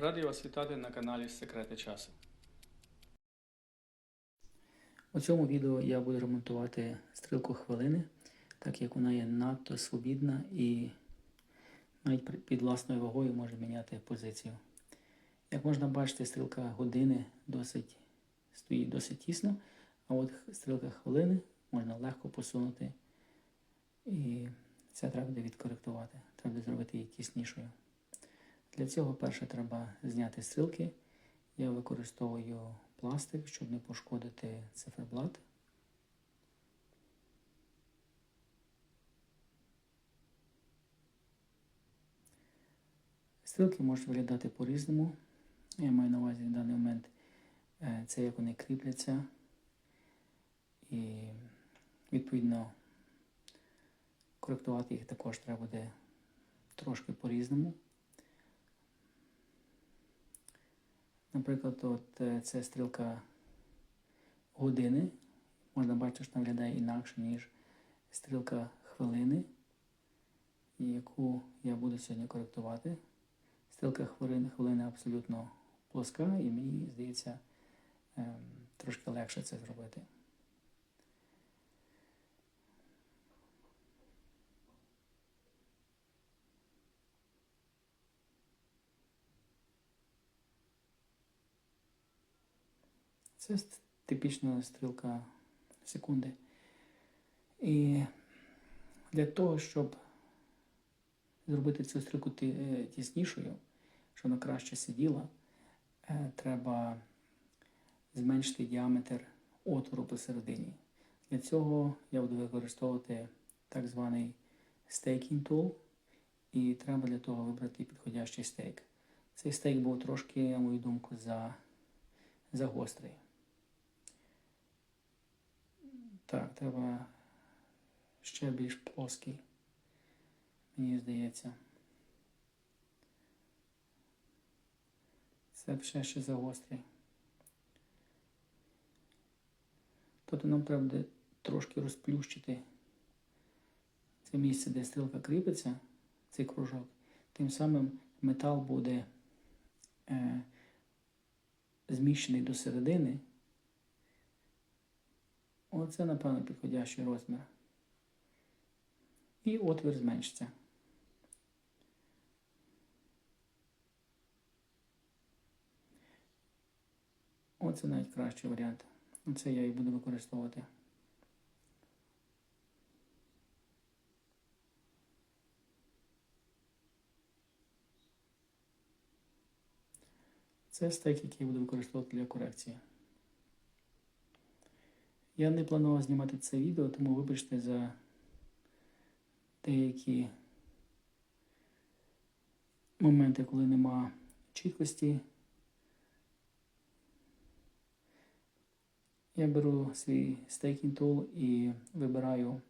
Радий вас вітати на каналі Секрети часу. У цьому відео я буду ремонтувати стрілку хвилини, так як вона є надто свобідна і навіть під власною вагою може міняти позицію. Як можна бачити, стрілка години досить, стоїть досить тісно, а от стрілка хвилини можна легко посунути. І це треба буде відкоректувати. Треба буде зробити її тіснішою. Для цього перше треба зняти стрілки. Я використовую пластик, щоб не пошкодити циферблат. Стрілки можуть виглядати по-різному. Я маю на увазі в даний момент е, це як вони кріпляться. І відповідно коректувати їх також треба буде трошки по-різному. Наприклад, от е, це стрілка години. Можна бачити, що вона виглядає інакше, ніж стрілка хвилини, яку я буду сьогодні коректувати. Стрілка хвилини, хвилини абсолютно плоска, і мені здається, ем, трошки легше це зробити. Це типічна стрілка секунди. І для того, щоб зробити цю стрілку е, тіснішою, щоб вона краще сиділа, е, треба зменшити діаметр отвору посередині. Для цього я буду використовувати так званий стейкінг tool, і треба для того вибрати підходящий стейк. Цей стейк був трошки, на мою думку, за, загострий. Так, треба ще більш плоский, мені здається. Це ще ще загострий. Тобто нам треба буде трошки розплющити це місце, де стрілка кріпиться, цей кружок. Тим самим метал буде е, зміщений до середини. Оце, напевно, підходящий розмір. І отвір зменшиться. Оце навіть кращий варіант. Оце я і буду використовувати. Це стейк, який я буду використовувати для корекції. Я не планував знімати це відео, тому вибачте за деякі моменти, коли нема чіткості. Я беру свій стейкінг тул і вибираю.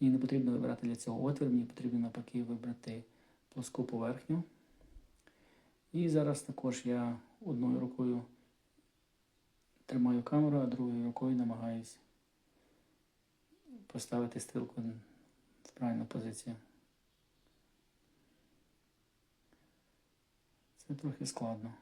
Мені не потрібно вибирати для цього отвір, мені потрібно навпаки вибрати плоску поверхню. І зараз також я одною рукою тримаю камеру, а другою рукою намагаюсь поставити стрілку в правильну позицію. Це трохи складно.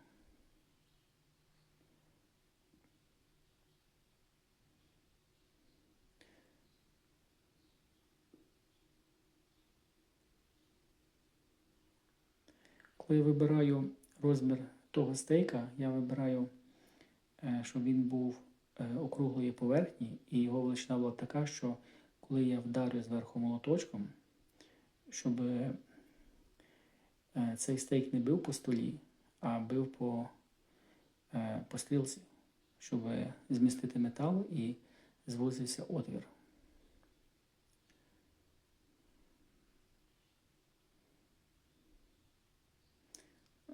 Коли я вибираю розмір того стейка, я вибираю, е, щоб він був округлої поверхні, і його величина була така, що коли я вдарю зверху молоточком, щоб е, цей стейк не бив по столі, а бив по, е, по стрілці, щоб змістити метал і звузився отвір.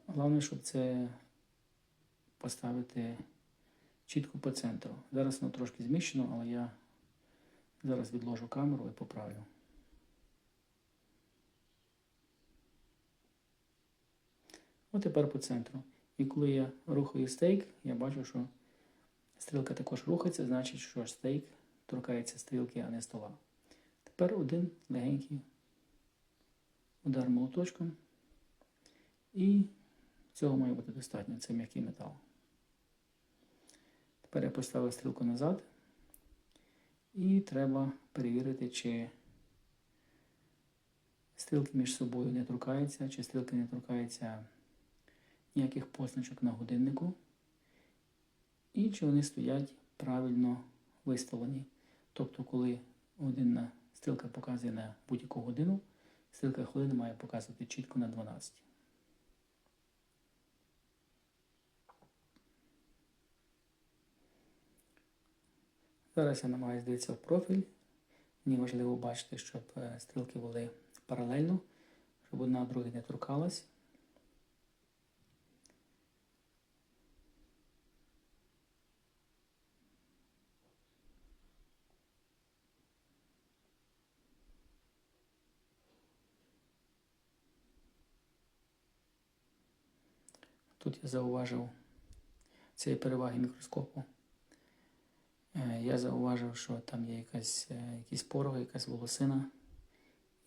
Головне, щоб це поставити чітко по центру. Зараз воно трошки зміщено, але я зараз відложу камеру і поправлю. От тепер по центру. І коли я рухаю стейк, я бачу, що стрілка також рухається, значить, що стейк торкається стрілки, а не стола. Тепер один легенький удар молоточком. І Цього має бути достатньо, це м'який метал. Тепер я поставив стрілку назад. І треба перевірити, чи стрілки між собою не торкаються, чи стрілки не торкаються ніяких позначок на годиннику. І чи вони стоять правильно виставлені. Тобто, коли годинна стрілка показує на будь-яку годину, стрілка хвилини має показувати чітко на 12. Зараз я намагаюся дивитися в профіль. Мені важливо бачити, щоб е, стрілки були паралельно, щоб одна другої не торкалась. Тут я зауважив цієї переваги мікроскопу. Е, Я зауважив, що там є якась, е, якісь пороги, якась волосина.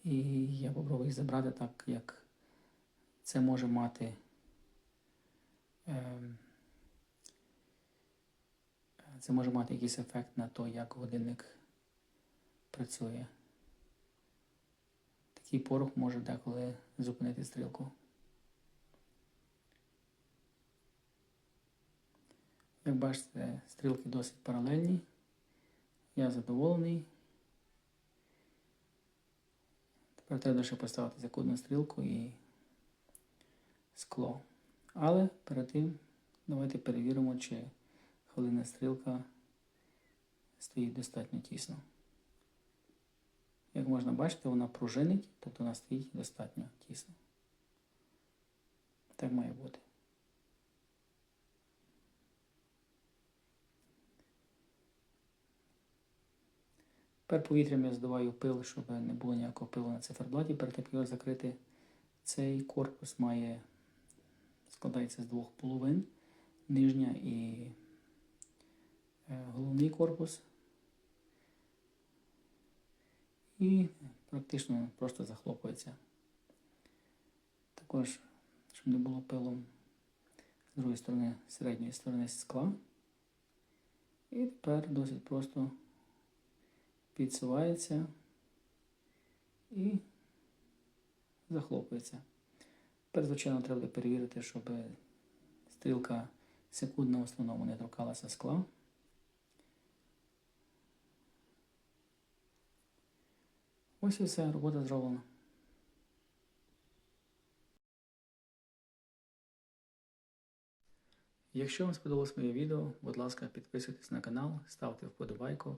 І я попробую їх забрати так, як це може мати ем, це може мати якийсь ефект на те, як годинник працює. Такий порох може деколи зупинити стрілку. Як бачите, стрілки досить паралельні. Я задоволений. Тепер треба ще поставити закудну стрілку і скло. Але перед тим давайте перевіримо, чи хвилина стрілка стоїть достатньо тісно. Як можна бачити, вона пружинить, тобто вона стоїть достатньо тісно. Так має бути. Тепер повітрям я здуваю пил, щоб не було ніякого пилу на циферблаті. Перед тим як його закрити, цей корпус має складається з двох половин. Нижня і е, головний корпус. І практично просто захлопується. Також, щоб не було пилом з другої сторони, середньої сторони скла. І тепер досить просто підсувається і захлопується. Тепер, звичайно, треба перевірити, щоб стрілка секундна в основному не торкалася скла. Ось і все, робота зроблена. Якщо вам сподобалось моє відео, будь ласка, підписуйтесь на канал, ставте вподобайку